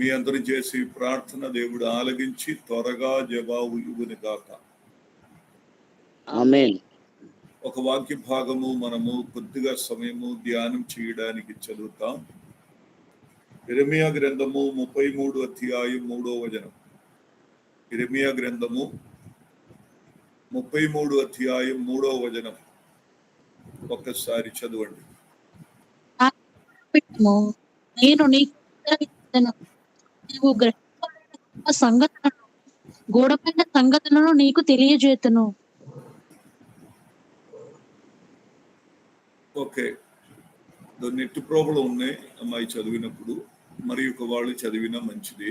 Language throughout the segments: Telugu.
మీ అందరూ చేసి ప్రార్థన దేవుడు ఆలగించి త్వరగా జవాబు ఇవ్వని గాక. ఆమెన్. ఒక వాక్య భాగము మనము కొద్దిగా సమయము ధ్యానం చేయడానికి చదువుతాం. ఇరమియా గ్రంథము ముప్పై మూడు అధ్యాయం మూడో వచనం. ఇరమియా గ్రంథము ముప్పై మూడు అధ్యాయం మూడో వచనం. ఒక్కసారి చదవండి. నేను నీకు. నీవు గ్రహింపబడిన సంగతులను గూఢమైన సంగతులను నీకు తెలియజేతును. ఓకే. నెట్ ప్రాబ్లం ఉన్నాయి అమ్మాయి చదివినప్పుడు మరి ఒక వాళ్ళు చదివినా మంచిది.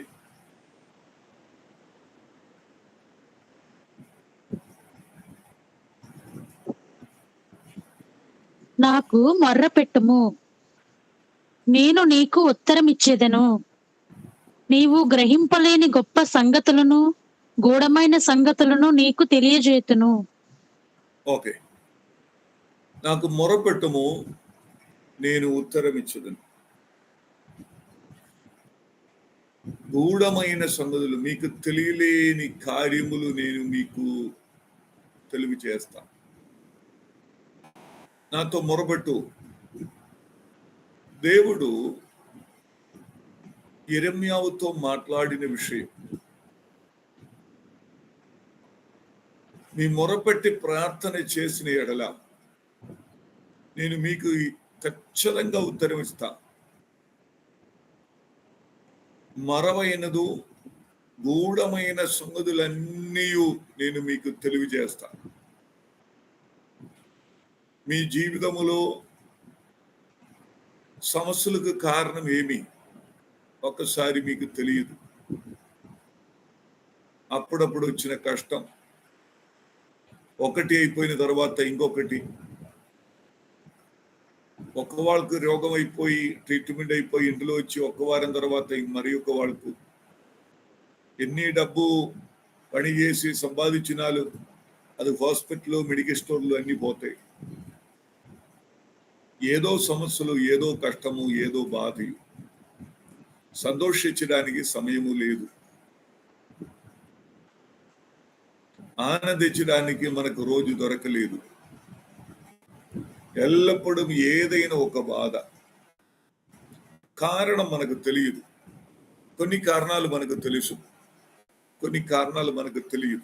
నాకు మర్ర పెట్టుము నేను నీకు ఉత్తరమిచ్చేదను. నీవు గ్రహింపలేని గొప్ప సంగతులను గూఢమైన సంగతులను నీకు తెలియజేతును ఓకే. నాకు మొరపెట్టము నేను ఉత్తరం ఇచ్చదను గూఢమైన సంగతులు మీకు తెలియలేని కార్యములు నేను మీకు తెలివి చేస్తా నాతో మొరబెట్టు దేవుడు ఎరమ్యావుతో మాట్లాడిన విషయం. మీ మొరపెట్టి ప్రార్థన చేసిన ఎడల నేను మీకు ఖచ్చితంగా ఉత్తరం ఇస్తా. మరవైనదు గూఢమైన సంగతులన్నీ నేను మీకు తెలియజేస్తా. మీ జీవితములో సమస్యలకు కారణం ఏమి? ఒక్కసారి మీకు తెలియదు. అప్పుడప్పుడు వచ్చిన కష్టం. ఒకటి అయిపోయిన తర్వాత ఇంకొకటి. ఒక వాళ్ళకు రోగం అయిపోయి ట్రీట్మెంట్ అయిపోయి ఇంట్లో వచ్చి ఒక వారం తర్వాత మరి ఒక వాళ్ళకు. ఎన్ని డబ్బు పని చేసి సంపాదించినాలు అది హాస్పిటల్ మెడికల్ స్టోర్లు అన్ని పోతాయి. ఏదో సమస్యలు ఏదో కష్టము ఏదో బాధ. సంతోషించడానికి సమయము లేదు. ఆనందించడానికి మనకు రోజు దొరకలేదు. ఎల్లప్పుడూ ఏదైనా ఒక బాధ. కారణం మనకు తెలియదు. కొన్ని కారణాలు మనకు తెలుసు. కొన్ని కారణాలు మనకు తెలియదు.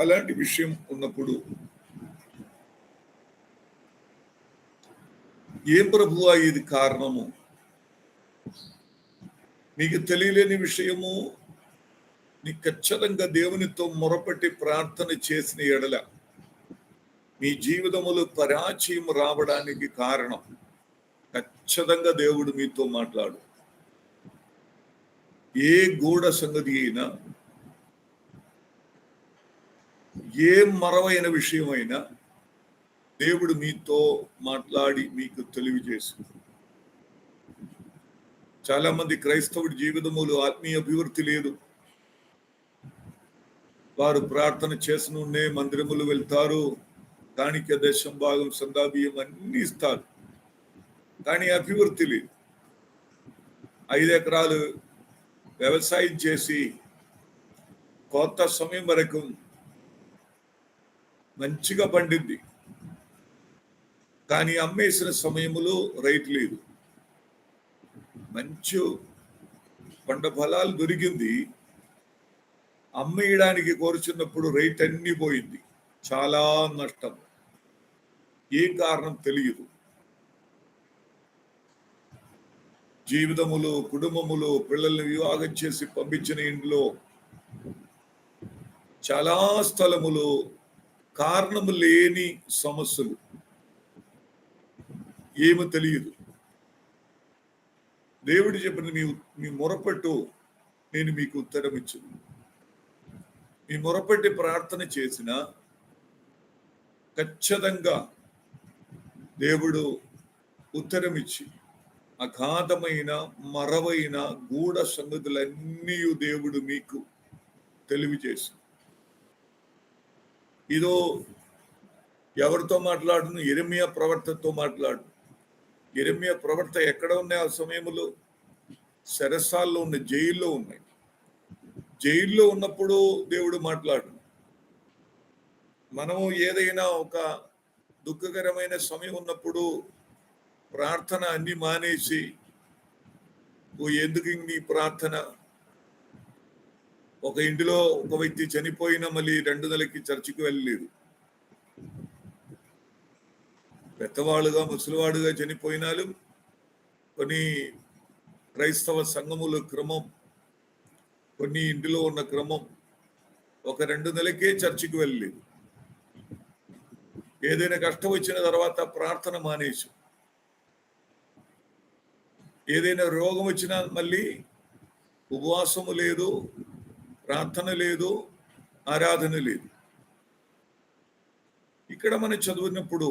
అలాంటి విషయం ఉన్నప్పుడు ఏ ప్రభువా ఇది కారణము? మీకు తెలియలేని విషయము. నీ ఖచ్చితంగా దేవునితో మొరపెట్టి ప్రార్థన చేసిన ఎడల మీ జీవితములు పరాచయం రావడానికి కారణం. ఖచ్చితంగా దేవుడు మీతో మాట్లాడు. ఏ గూఢ సంగతి అయినా ఏ మరవైన విషయమైనా దేవుడు మీతో మాట్లాడి మీకు తెలియజేసి చాలా మంది క్రైస్తవుడి జీవితములు ఆత్మీయ అభివృద్ధి లేదు. వారు ప్రార్థన చేసనుండే మందిరములు వెళ్తారు. కాணிక దేశం భాగం సందాబియం అన్ని ఇస్తారు. కానీ అభివృద్ధి లేదు. ఐదు ఎకరాలు వ్యవసాయం చేసి కొత్త సమయం వరకు మంచిగా పండింది. కానీ అమ్మేసిన సమయములో రైతు లేదు. మంచి పంట ఫలాలు దొరికింది. అమ్మేయడానికి కోరుచున్నప్పుడు రేట్ అన్ని పోయింది. చాలా నష్టం. ఏ కారణం తెలియదు. జీవితములు కుటుంబములు పిల్లల్ని వివాహం చేసి పంపించిన ఇంట్లో చాలా స్థలములు కారణము లేని సమస్యలు. ఏమి తెలియదు. దేవుడు చెప్పిన మీ మీ మొరపెట్టు నేను మీకు ఉత్తరం ఇచ్చు మీ మొరపెట్టి ప్రార్థన చేసిన ఖచ్చితంగా దేవుడు ఉత్తరం ఇచ్చి అగాధమైన మరవైన గూఢ సంగతులన్నీ దేవుడు మీకు తెలియజేసి ఇదో ఎవరితో మాట్లాడును? ఎరిమియా ప్రవర్తనతో మాట్లాడు ఎరిమియ ప్రవర్త ఎక్కడ ఉన్నాయి ఆ సమయంలో? శరసాల్లో ఉన్న జైల్లో ఉన్నాయి. జైల్లో ఉన్నప్పుడు దేవుడు మాట్లాడు. మనము ఏదైనా ఒక దుఃఖకరమైన సమయం ఉన్నప్పుడు ప్రార్థన అన్ని మానేసి ఓ ఎందుకు నీ ప్రార్థన? ఒక ఇంటిలో ఒక వ్యక్తి చనిపోయినా మళ్ళీ రెండు నెలలకి చర్చికి వెళ్ళలేదు. పెద్దవాళ్ళుగా ముసలివాడుగా చనిపోయినాలు కొన్ని క్రైస్తవ సంఘముల క్రమం కొన్ని ఇంటిలో ఉన్న క్రమం ఒక రెండు నెలకే చర్చికి వెళ్ళలేదు. ఏదైనా కష్టం వచ్చిన తర్వాత ప్రార్థన మానేసి ఏదైనా రోగం వచ్చినా మళ్ళీ ఉపవాసము లేదు ప్రార్థన లేదు ఆరాధన లేదు. ఇక్కడ మనం చదివినప్పుడు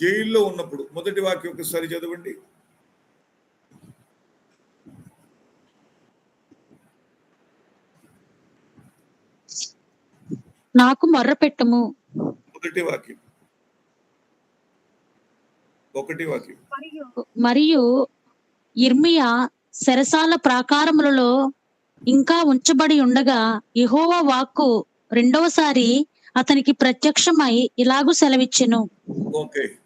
జైల్లో ఉన్నప్పుడు మొదటి వాక్యం ఒకసారి చదవండి. నాకు మొర్రపెట్టుము మొదటి వాక్యం. ఒకటి వాక్యం. మరియు ఇర్మియా సెరసాల ప్రాకారములలో ఇంకా ఉంచబడి ఉండగా యెహోవా వాక్కు రెండవసారి అతనికి ప్రత్యక్షమై ఇలాగు సెలవిచ్చెను. ఓకే.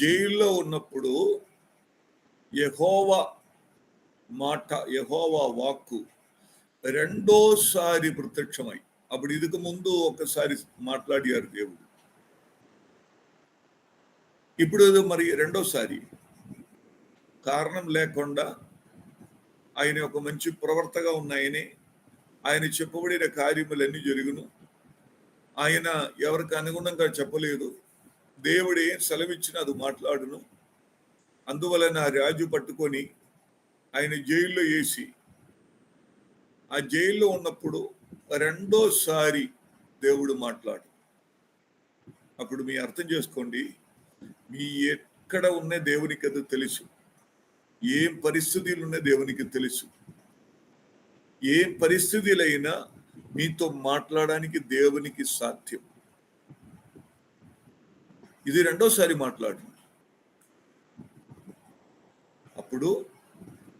జైల్లో ఉన్నప్పుడు యహోవా మాట యహోవా వాక్కు రెండోసారి ప్రత్యక్షమై. అప్పుడు ఇదికి ముందు ఒకసారి మాట్లాడారు దేవుడు. ఇప్పుడు మరి రెండోసారి. కారణం లేకుండా ఆయన ఒక మంచి ప్రవర్తగా ఉన్నాయని ఆయన చెప్పబడిన కార్యములన్నీ జరుగును. ఆయన ఎవరికి అనుగుణంగా చెప్పలేదు. దేవుడు ఏం సెలవిచ్చినా అది మాట్లాడును. అందువలన ఆ రాజు పట్టుకొని ఆయన జైల్లో వేసి ఆ జైల్లో ఉన్నప్పుడు రెండోసారి దేవుడు మాట్లాడు. అప్పుడు మీ అర్థం చేసుకోండి మీ ఎక్కడ ఉన్న దేవునికి అది తెలుసు. ఏం పరిస్థితులు ఉన్న దేవునికి తెలుసు. ఏం పరిస్థితులైనా మీతో మాట్లాడడానికి దేవునికి సాధ్యం. ఇది రెండోసారి మాట్లాడు అప్పుడు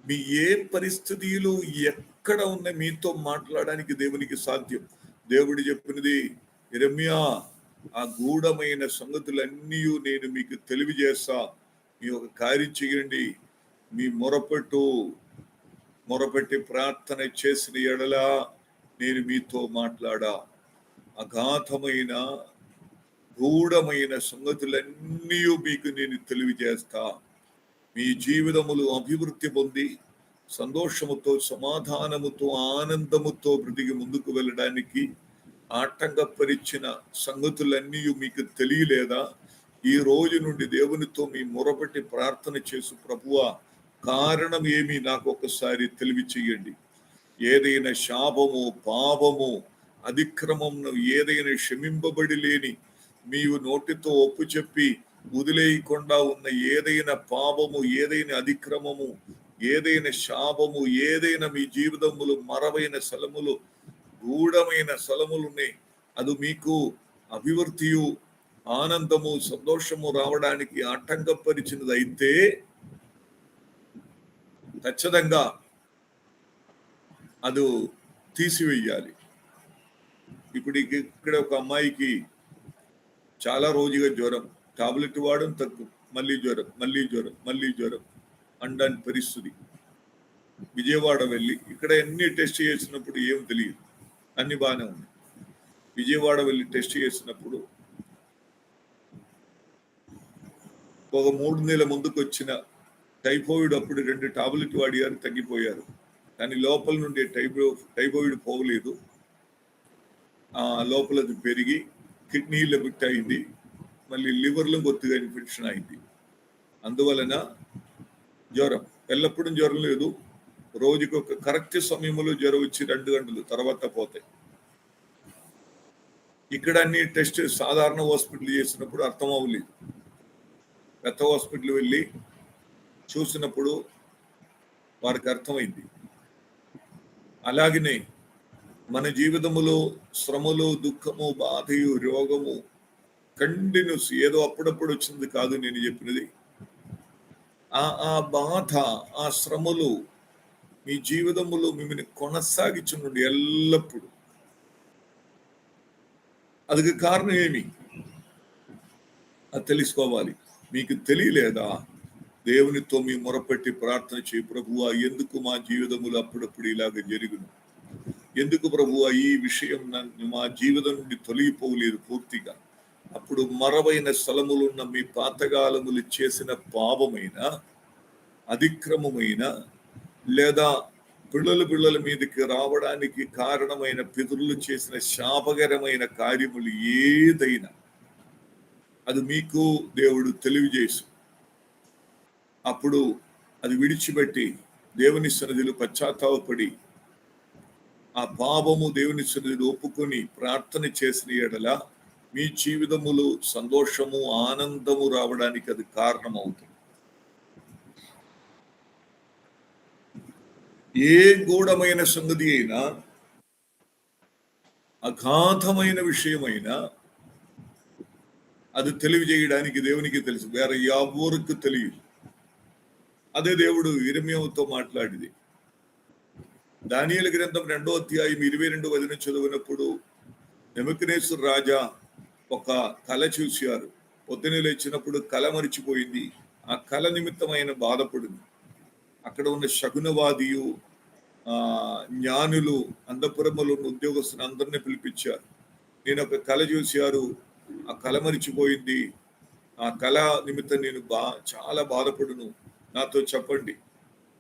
మీ ఏ పరిస్థితులు ఎక్కడ ఉన్న మీతో మాట్లాడడానికి దేవునికి సాధ్యం? దేవుడు చెప్పినది రమ్యా ఆ గూఢమైన సంగతులన్నీ నేను మీకు తెలియజేస్తా. మీ ఒక కార్యం చేయండి. మీ మొరపెట్టు మొరపెట్టి ప్రార్థన చేసిన ఎడల నేను మీతో మాట్లాడా. అగాధమైన గూఢమైన సంగతులన్నీ మీకు నేను తెలియజేస్తా. మీ జీవితములు అభివృద్ధి పొంది సంతోషముతో సమాధానముతో ఆనందముతో బ్రతికి ముందుకు వెళ్ళడానికి ఆటంకపరిచిన సంగతులన్నీ మీకు తెలియలేదా? ఈ రోజు నుండి దేవునితో మీ మొరపెట్టి ప్రార్థన చేసు ప్రభువా కారణం ఏమి నాకు ఒకసారి తెలివి ఏదైనా శాపము పాపము అతిక్రమమును ఏదైనా క్షమింపబడి లేని నీవు నోటితో ఒప్పు చెప్పి వదిలేయకుండా ఉన్న ఏదైనా పాపము ఏదైనా అతిక్రమము ఏదైనా శాపము ఏదైనా మీ జీవితములు మరవైన స్థలములు గూఢమైన స్థలములున్నాయి. అది మీకు అభివృద్ధియు ఆనందము సంతోషము రావడానికి ఆటంకపరిచినది అయితే ఖచ్చితంగా అది తీసివేయాలి. ఇప్పుడు ఇక్కడ ఒక అమ్మాయికి చాలా రోజుగా జ్వరం. టాబ్లెట్ వాడడం తక్కువ మళ్ళీ జ్వరం మళ్ళీ జ్వరం మళ్ళీ జ్వరం. అండని పరిస్థితి. విజయవాడ వెళ్ళి ఇక్కడ ఎన్ని టెస్ట్ చేసినప్పుడు ఏం తెలియదు. అన్ని బాగానే ఉంది విజయవాడ వెళ్ళి టెస్ట్ చేసినప్పుడు ఒక మూడు నెలల ముందుకు వచ్చిన టైఫాయిడ్ అప్పుడు రెండు టాబ్లెట్ వాడియారు తగ్గిపోయారు. కానీ లోపల నుండి టైఫో టైఫాయిడ్ పోగలేదు. ఆ లోపల అది పెరిగి కిడ్నీలో బిట్ అయింది మళ్ళీ లివర్లో కొద్దిగా ఇన్ఫెక్షన్ అయింది. అందువలన జ్వరం ఎల్లప్పుడూ జ్వరం లేదు. రోజుకి ఒక కరెక్ట్ సమయంలో జ్వరం వచ్చి రెండు గంటలు తర్వాత పోతాయి. ఇక్కడ అన్ని టెస్ట్ సాధారణ హాస్పిటల్ చేసినప్పుడు అర్థం అవ్వలేదు. పెద్ద హాస్పిటల్ వెళ్ళి చూసినప్పుడు వారికి అర్థమైంది. అలాగనే మన జీవితములో శ్రమలు దుఃఖము బాధయు రోగము కంటిన్యూస్ ఏదో అప్పుడప్పుడు వచ్చింది కాదు నేను చెప్పినది. ఆ ఆ బాధ ఆ శ్రమలు మీ జీవితంలో మిమ్మల్ని కొనసాగించుండండి ఎల్లప్పుడూ. అదికి కారణం ఏమి? అది తెలుసుకోవాలి. మీకు తెలియలేదా? దేవునితో మీ మొరపెట్టి ప్రార్థన చేయి ప్రభువా ఎందుకు మా జీవితములు అప్పుడప్పుడు ఇలాగ జరిగింది ఎందుకు ప్రభు ఈ విషయం నన్ను మా జీవితం నుండి తొలగిపోలేదు పూర్తిగా? అప్పుడు మరవైన స్థలములున్న మీ పాతకాలములు చేసిన పాపమైన అతిక్రమమైన లేదా పిల్లల పిల్లల మీదకి రావడానికి కారణమైన పితరులు చేసిన శాపకరమైన కార్యములు ఏదైనా అది మీకు దేవుడు తెలియజేసి. అప్పుడు అది విడిచిపెట్టి దేవుని సన్నిధిలో పశ్చాత్తాపడి ఆ పాపము దేవుని సన్నిధిలో ఒప్పుకొని ప్రార్థన చేసిన ఎడల మీ జీవితములో సంతోషము ఆనందము రావడానికి అది కారణమవుతుంది. ఏ గూఢమైన సంగతి అయినా అగాధమైన విషయమైనా అది తెలియజేయడానికి దేవునికి తెలుసు. వేరే ఎవరికి తెలియదు. అదే దేవుడు ఇరమ్యంతో మాట్లాడింది. దానియల గ్రంథం రెండో అధ్యాయం ఇరవై రెండు వదిన చదివినప్పుడు నెమకనేశ్వర రాజా ఒక కళ చూశారు. పొద్దున లేచినప్పుడు కళ మరిచిపోయింది. ఆ కళ నిమిత్తమైన బాధపడింది. అక్కడ ఉన్న శగునవాదియు ఆ జ్ఞానులు అందపురములో ఉన్న ఉద్యోగస్తులు అందరినీ పిలిపించారు. నేను ఒక కళ చూశారు. ఆ కళ మరిచిపోయింది. ఆ కళ నిమిత్తం నేను బా చాలా బాధపడును. నాతో చెప్పండి.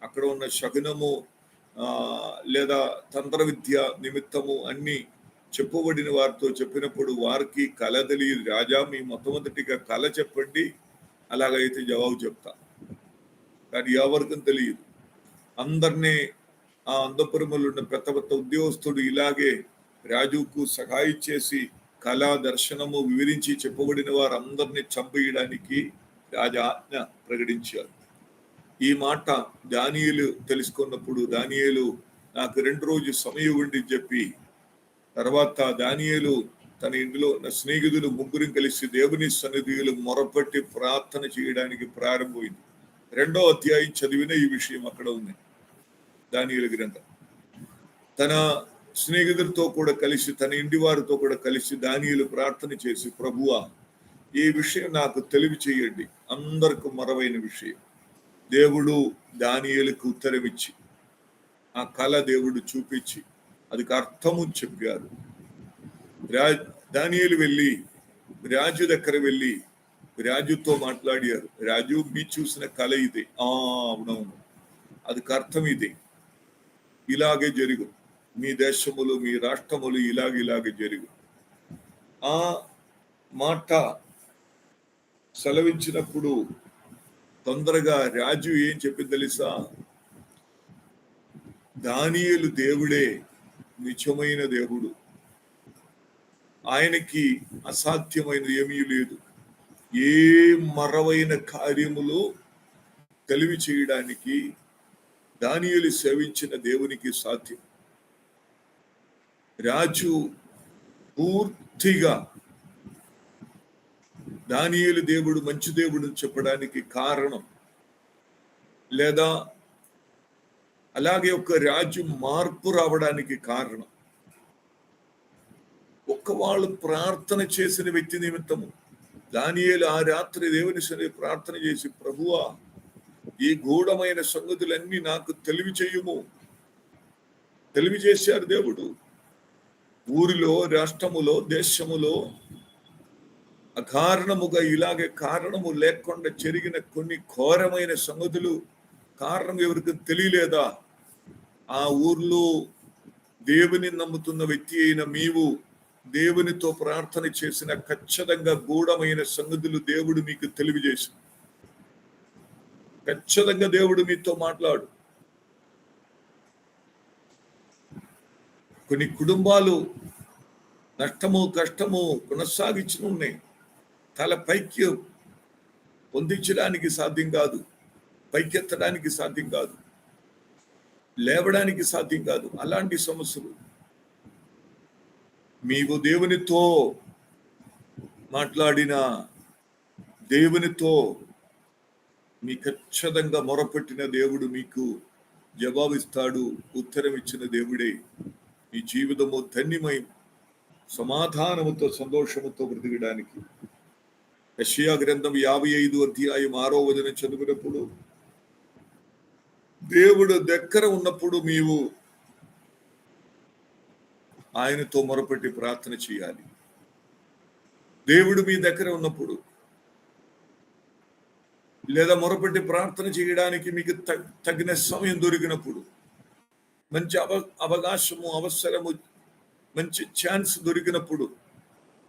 అక్కడ ఉన్న శగునము లేదా తంత్ర విద్య నిమిత్తము అన్ని చెప్పబడిన వారితో చెప్పినప్పుడు వారికి కళ తెలియదు. రాజా మీ మొట్టమొదటిగా కళ చెప్పండి. అలాగైతే జవాబు చెప్తా. కానీ ఎవరికి తెలియదు. అందరినీ ఆ అందపురములు ఉన్న పెద్ద పెద్ద ఉద్యోగస్తుడు ఇలాగే రాజుకు సహాయం చేసి కళా దర్శనము వివరించి చెప్పబడిన వారందరినీ చంపేయడానికి రాజా ఆజ్ఞ ప్రకటించారు ఈ మాట దానియులు తెలుసుకున్నప్పుడు దానియులు నాకు రెండు రోజు సమయం ఉండి చెప్పి తర్వాత దానియులు తన ఇంటిలో నా స్నేహితులు ముగ్గురు కలిసి దేవుని సన్నిధిలు మొరపెట్టి ప్రార్థన చేయడానికి ప్రారంభమైంది. రెండో అధ్యాయం చదివిన ఈ విషయం అక్కడ ఉంది. దానియుల గ్రంథం. తన స్నేహితులతో కూడా కలిసి తన ఇంటి వారితో కూడా కలిసి దానియులు ప్రార్థన చేసి ప్రభువా ఈ విషయం నాకు తెలివి చేయండి అందరికి మరవైన విషయం. దేవుడు దానియలకు ఉత్తరమిచ్చి ఆ కళ దేవుడు చూపించి అదికి అర్థము చెప్పారు. రా దానియలు వెళ్ళి రాజు దగ్గర వెళ్ళి రాజుతో మాట్లాడారు. రాజు మీ చూసిన కళ ఇది. ఆ అవునవును. అదికి అర్థం ఇదే. ఇలాగే జరుగు. మీ దేశములు మీ రాష్ట్రములు ఇలాగ ఇలాగే జరుగు. ఆ మాట సెలవించినప్పుడు తొందరగా రాజు ఏం చెప్పింది తెలుసా? దానియలు దేవుడే నిజమైన దేవుడు. ఆయనకి అసాధ్యమైనది ఏమీ లేదు. ఏ మరవైన కార్యములు తెలివి చేయడానికి దానియలు సేవించిన దేవునికి సాధ్యం. రాజు పూర్తిగా దానియేలు దేవుడు మంచి దేవుడు చెప్పడానికి కారణం. లేదా అలాగే ఒక రాజ్యం మార్పు రావడానికి కారణం. ఒక్క వాళ్ళు ప్రార్థన చేసిన వ్యక్తి నిమిత్తము. దానియేలు ఆ రాత్రి దేవుని సరే ప్రార్థన చేసి ప్రభువా ఈ గూఢమైన సంగతులన్నీ నాకు తెలివి చేయుము తెలివి చేశారు దేవుడు. ఊరిలో రాష్ట్రములో దేశములో అకారణముగా ఇలాగే కారణము లేకుండా జరిగిన కొన్ని ఘోరమైన సంగతులు కారణం ఎవరికి తెలియలేదా? ఆ ఊర్లో దేవుని నమ్ముతున్న వ్యక్తి అయిన మీవు దేవునితో ప్రార్థన చేసిన ఖచ్చితంగా గూఢమైన సంగతులు దేవుడు మీకు తెలియజేసి ఖచ్చితంగా దేవుడు మీతో మాట్లాడు. కొన్ని కుటుంబాలు నష్టము కష్టము కొనసాగించిన ఉన్నాయి తల పైకి పొందించడానికి సాధ్యం కాదు. పైకెత్తడానికి సాధ్యం కాదు. లేవడానికి సాధ్యం కాదు. అలాంటి సమస్యలు. మీకు దేవునితో మాట్లాడిన దేవునితో మీ ఖచ్చితంగా మొరపెట్టిన దేవుడు మీకు జవాబిస్తాడు ఉత్తరం ఇచ్చిన దేవుడే. మీ జీవితము ధన్యమై సమాధానముతో సంతోషముతో బ్రతికడానికి యషియా గ్రంథం యాభై ఐదు అధ్యాయం ఆరో వదిన చదివినప్పుడు దేవుడు దగ్గర ఉన్నప్పుడు నీవు ఆయనతో మొరపెట్టి ప్రార్థన చేయాలి. దేవుడు మీ దగ్గర ఉన్నప్పుడు లేదా మొరపెట్టి ప్రార్థన చేయడానికి మీకు తగిన సమయం దొరికినప్పుడు మంచి అవ అవకాశము అవసరము మంచి ఛాన్స్ దొరికినప్పుడు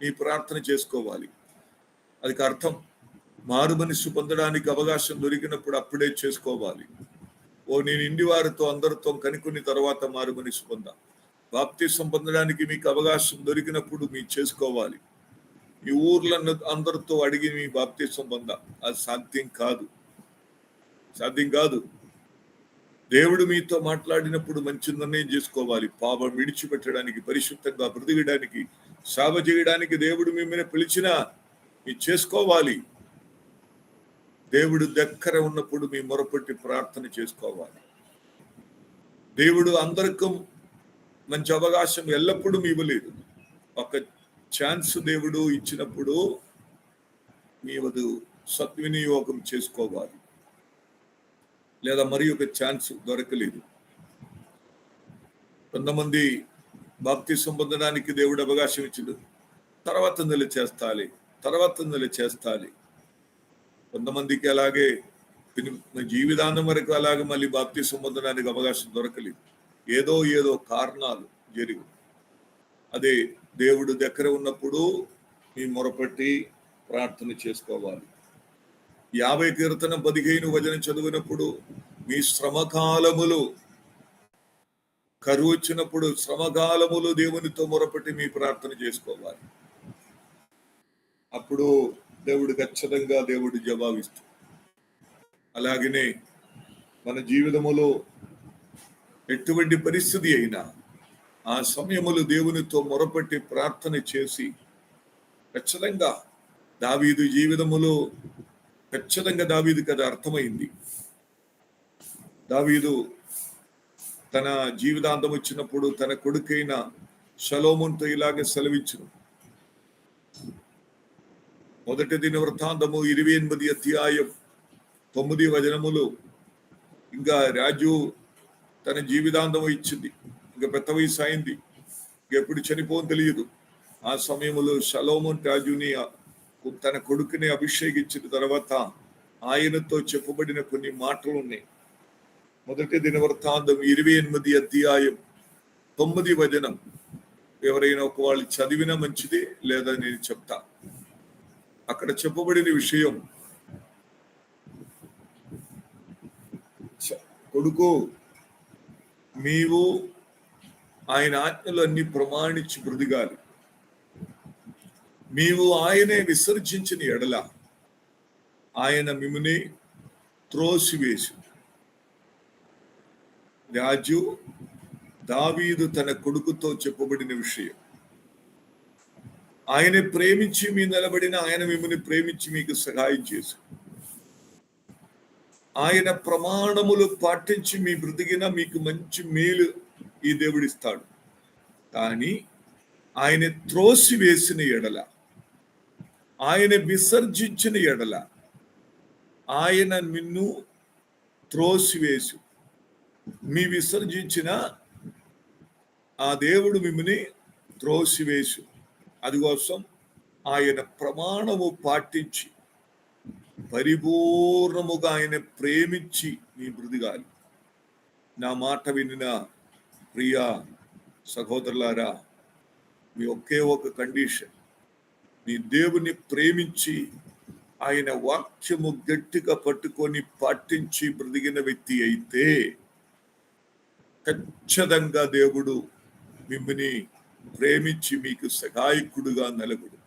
మీ ప్రార్థన చేసుకోవాలి. అది అర్థం. మారు మనసు పొందడానికి అవకాశం దొరికినప్పుడు అప్పుడే చేసుకోవాలి. ఓ నేను ఇంటి వారితో అందరితో కనుక్కుని తర్వాత మారు మనసు పొందా. బాప్తీసం పొందడానికి మీకు అవకాశం దొరికినప్పుడు మీరు చేసుకోవాలి. మీ ఊర్లను అందరితో అడిగి మీ బాప్తీసం పొందా. అది సాధ్యం కాదు. సాధ్యం కాదు. దేవుడు మీతో మాట్లాడినప్పుడు మంచి నిర్ణయం చేసుకోవాలి. పాపం విడిచిపెట్టడానికి పరిశుద్ధంగా బ్రతికడానికి సేవ చేయడానికి దేవుడు మిమ్మల్ని పిలిచినా మీరు చేసుకోవాలి. దేవుడు దగ్గర ఉన్నప్పుడు మీ మొరపెట్టి ప్రార్థన చేసుకోవాలి. దేవుడు అందరికీ మంచి అవకాశం ఎల్లప్పుడూ మీ ఇవ్వలేదు ఒక ఛాన్స్ దేవుడు ఇచ్చినప్పుడు మీ వదు సద్వినియోగం చేసుకోవాలి. లేదా మరి ఒక ఛాన్స్ దొరకలేదు. కొంతమంది భక్తి సంబంధడానికి దేవుడు అవకాశం ఇచ్చిండు. తర్వాత నిలు చేస్తాలి తర్వాత నెల చేస్తాలి. కొంతమందికి అలాగే పిని- జీవితాంతం వరకు అలాగే మళ్ళీ బాప్తి పొందడానికి అవకాశం దొరకలేదు. ఏదో ఏదో కారణాలు జరిగి అదే దేవుడు దగ్గర ఉన్నప్పుడు మీ మొరపెట్టి ప్రార్థన చేసుకోవాలి. యాభై కీర్తన పదిహేను వచనం చదివినప్పుడు మీ శ్రమకాలములు కరువు వచ్చినప్పుడు శ్రమకాలములు దేవునితో మొరపెట్టి మీ ప్రార్థన చేసుకోవాలి. అప్పుడు దేవుడు ఖచ్చితంగా దేవుడు జవాబిస్తాడు అలాగనే మన జీవితములో ఎటువంటి పరిస్థితి అయినా ఆ సమయములు దేవునితో మొరపెట్టి ప్రార్థన చేసి ఖచ్చితంగా దావీదు జీవితములో ఖచ్చితంగా దావీదు కదా అర్థమైంది. దావీదు తన జీవితాంతం వచ్చినప్పుడు తన కొడుకైన షలోమున్తో ఇలాగే సెలవించును మొదటి దిన వృత్తాంతము ఇరవై ఎనిమిది అధ్యాయం తొమ్మిది వచనములు. ఇంకా రాజు తన జీవితాంతము ఇచ్చింది. ఇంకా పెద్ద వయసు అయింది. ఎప్పుడు చనిపోని తెలియదు. ఆ సమయంలో షలోమోన్ రాజుని తన కొడుకుని అభిషేకించిన తర్వాత ఆయనతో చెప్పబడిన కొన్ని మాటలు ఉన్నాయి మొదటి దినవృత్తాంతం ఇరవై ఎనిమిది అధ్యాయం తొమ్మిది వచనం. ఎవరైనా ఒక వాళ్ళు చదివినా మంచిది లేదా నేను చెప్తా. అక్కడ చెప్పబడిన విషయం. కొడుకు నీవు ఆయన ఆజ్ఞలు అన్ని ప్రమాణించి బ్రతిగాలి నీవు ఆయనే విసర్జించిన ఎడల ఆయన మిమ్మల్ని త్రోసివేసి. రాజు దావీదు తన కొడుకుతో చెప్పబడిన విషయం. ఆయన ప్రేమించి మీ నిలబడిన ఆయన మిమ్మల్ని ప్రేమించి మీకు సహాయం చేసి. ఆయన ప్రమాణములు పాటించి మీ బ్రతికిన మీకు మంచి మేలు ఈ దేవుడిస్తాడు. కానీ ఆయన త్రోసి వేసిన ఎడల ఆయన విసర్జించిన ఎడల ఆయన నిన్ను త్రోసివేసు. మీ విసర్జించిన ఆ దేవుడు మిమ్మల్ని త్రోసివేసు. అందుకోసం ఆయన ప్రమాణము పాటించి పరిపూర్ణముగా ఆయన ప్రేమించి నీ మృదిగాలి. నా మాట వినిన ప్రియ సహోదరులారా మీ ఒకే ఒక కండిషన్. నీ దేవుని ప్రేమించి ఆయన వాక్యము గట్టిగా పట్టుకొని పాటించి బ్రతికిన వ్యక్తి అయితే ఖచ్చితంగా దేవుడు మిమ్మల్ని ప్రేమించి మీకు సహాయకుడుగా నిలబడు.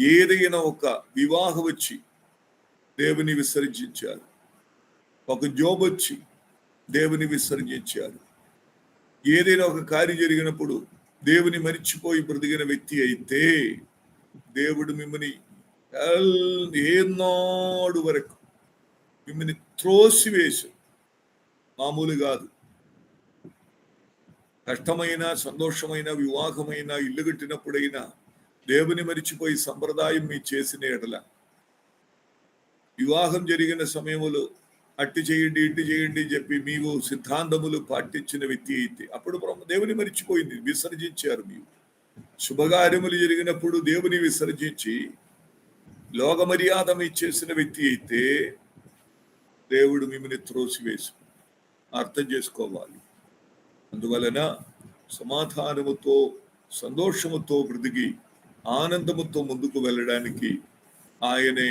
ఏదైనా ఒక వివాహం వచ్చి దేవుని విసర్జించారు. ఒక జోబ్ వచ్చి దేవుని విసర్జించారు. ఏదైనా ఒక కార్యం జరిగినప్పుడు దేవుని మరిచిపోయి బ్రతికిన వ్యక్తి అయితే దేవుడు మిమ్మల్ని ఎల్- ఏనాడు వరకు మిమ్మల్ని త్రోసివేసి మామూలు కాదు. కష్టమైన సంతోషమైన వివాహమైన ఇల్లు కట్టినప్పుడైనా దేవుని మరిచిపోయి సంప్రదాయం మీ చేసిన ఎడల. వివాహం జరిగిన సమయములు అట్టి చేయండి ఇట్టి చేయండి చెప్పి మీకు సిద్ధాంతములు పాటించిన వ్యక్తి అయితే అప్పుడు దేవుని మరిచిపోయింది విసర్జించారు మీరు. శుభకార్యములు జరిగినప్పుడు దేవుని విసర్జించి లోక మర్యాద మీ చేసిన వ్యక్తి అయితే దేవుడు మిమ్మల్ని త్రోసివేసి అర్థం చేసుకోవాలి. అందువలన సమాధానముతో సంతోషముతో బ్రతికి ఆనందముతో ముందుకు వెళ్ళడానికి ఆయనే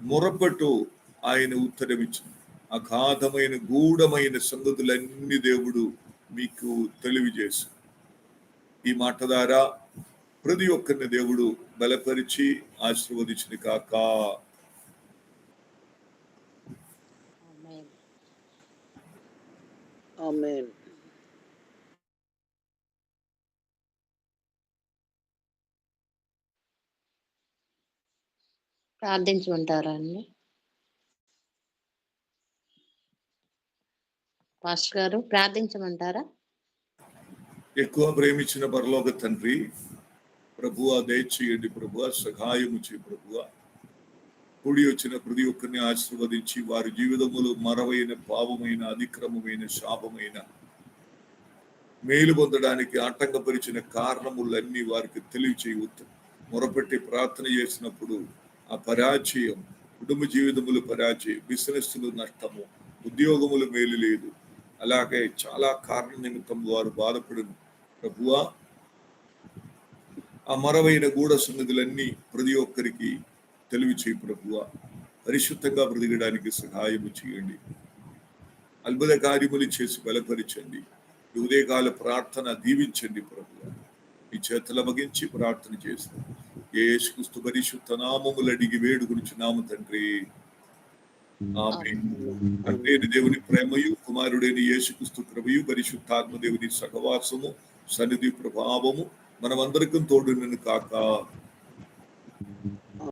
మొరపటు ఆయన ఉత్తరమిచ్చింది. అగాధమైన గూఢమైన సంగతులన్నీ దేవుడు మీకు తెలియజేసి ఈ మాట ద్వారా ప్రతి ఒక్కరిని దేవుడు బలపరిచి ఆశీర్వదించిన కాక. ఆమేన్. ప్రార్థించమంటారా అండి? పాస్టర్ గారు ప్రార్థించమంటారా? ఎక్కువ ప్రేమించిన పరలోక తండ్రి ప్రభువ దయచేయండి ప్రభువ సహాయము చేయి ప్రభువ. కూడి వచ్చిన ప్రతి ఒక్కరిని ఆశీర్వదించి వారి జీవితములు మరవైన పాపమైన అధిక్రమమైన శాపమైన మేలు పొందడానికి ఆటంకపరిచిన కారణములన్నీ వారికి తెలియచేయవద్దు. మొరపెట్టి ప్రార్థన చేసినప్పుడు ఆ పరాజయం కుటుంబ జీవితములు పరాజయం బిజినెస్లు నష్టము ఉద్యోగములు మేలు లేదు. అలాగే చాలా కారణ నిమిత్తం వారు బాధపడును. ప్రభువా ఆ మరవైన గూఢ సంగతులన్నీ ప్రతి ఒక్కరికి తెలివి చేయి ప్రభువా. పరిశుద్ధంగా బ్రతికడానికి సహాయము చేయండి. అద్భుత కార్యములు చేసి బలపరిచండి. ఉదయకాల ప్రార్థన దీవించండి ప్రభువ. మీ చేతుల మగించి ప్రార్థన చేస్తాను యేసుక్రీస్తు పరిశుద్ధ నామములు అడిగి వేడు గురించి నామ తండ్రి. ఆమె దేవుని ప్రేమయు కుమారుడైన యేసుక్రీస్తు కృపయు పరిశుద్ధాత్మ దేవుని సహవాసము సన్నిధి ప్రభావము మనమందరికీ తోడు తోడునను కాక.